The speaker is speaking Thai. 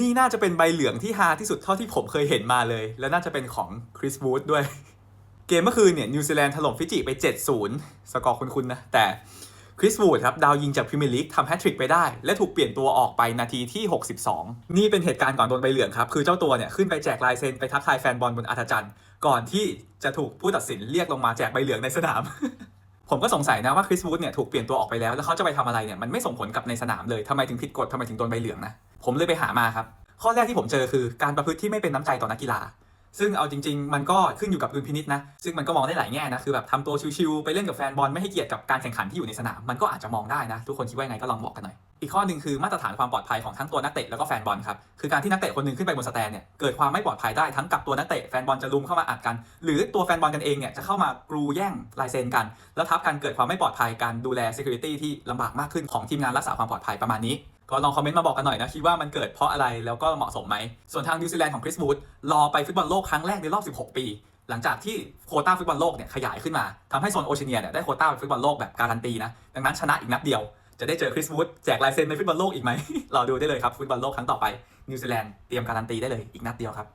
นี่น่าจะเป็นใบเหลืองที่ฮาที่สุดเท่าที่ผมเคยเห็นมาเลย และน่าจะเป็นของคริสวูดด้วย เกมเมื่อคืนเนี่ยนิวซีแลนด์ถล่มฟิจิไป 7-0 สกอร์คุ้นๆนะ แต่คริสวูดครับดาวยิงจากพรีเมียร์ลีกทำแฮตทริกไปได้ และถูกเปลี่ยนตัวออกไปนาทีที่ 62 นี่เป็นเหตุการณ์ก่อนโดนใบเหลืองครับ คือเจ้าตัวเนี่ยขึ้นไปแจกลายเซ็นไปทักทายแฟนบอลบนอาทจันทร์ก่อนที่จะถูกผู้ตัดสินเรียกลงมาแจกใบเหลืองในสนาม ผมก็สงสัยนะว่าคริสวูดเนี่ยถูกเปลี่ยนตัวออกไปแล้วแล้วเขาจะไปทำอะไรเนี่ยมันไม่ส่งผลกับในสนามเลยทำไมถึงผิดกฎทำไมถึงโดนใบเหลืองนะ ผมเลยไปหามาครับ ข้อแรกที่ผมเจอคือการประพฤติที่ไม่เป็นน้ำใจต่อนักกีฬา ซึ่งเอาจริง ๆ มันก็ขึ้นอยู่กับดุลพินิษนะ ซึ่งมันก็มองได้หลายแง่นะ คือแบบทำตัวชิวๆไปเล่นกับแฟนบอลไม่ให้เกียรติกับการแข่งขันที่อยู่ในสนาม มันก็อาจจะมองได้นะ ทุกคนคิดว่ายังไงก็ลองบอกกันหน่อย อีกข้อหนึ่งคือมาตรฐานความปลอดภัยของทั้งตัวนักเตะแล้วก็แฟนบอลครับ คือการที่นักเตะคนหนึ่งขึ้นไปบนสแตนเนี่ย เกิดความไม่ปลอดภัยได้ทั้งกับตัวนักเตะแฟนบอลจะลุมเข้ามาอัดกัน หรือตัวแฟนบอลกันเองเนี่ยจะเข้ามากรูแย่งลายเซ็นกัน แล้วทับกันเกิดความไม่ปลอดภัยการดูแล security ที่ลำบากมากขึ้นของทีมงานรักษาความปลอดภัยประมาณนี้ ก็ลองคอมเมนต์มาบอกกันหน่อยนะ คิดว่ามันเกิดเพราะอะไรแล้วก็เหมาะสมไหม ส่วนทางนิวซีแลนด์ของคริสบูธรอไปฟุตบอลโลกครั้งแรกในรอบ 16 ปี หลังจากที่โคต้าฟุตบอลโลกเนี่ยขยายขึ้นมาทำให้โซนโอเชียเนียเนี่ยได้โคต้าฟุตบอลโลกแบบการันตีนะดังนั้นชนะอีกนัดเดียวจะได้เจอคริสบูดแจกลายเซ็นในฟุตบอลโลกอีกไหมรอดูได้เลยครับฟุตบอลโลกครั้งต่อไปนิวซีแลนด์เตรียมการันตีได้เลยอีกนัดเดียวครับ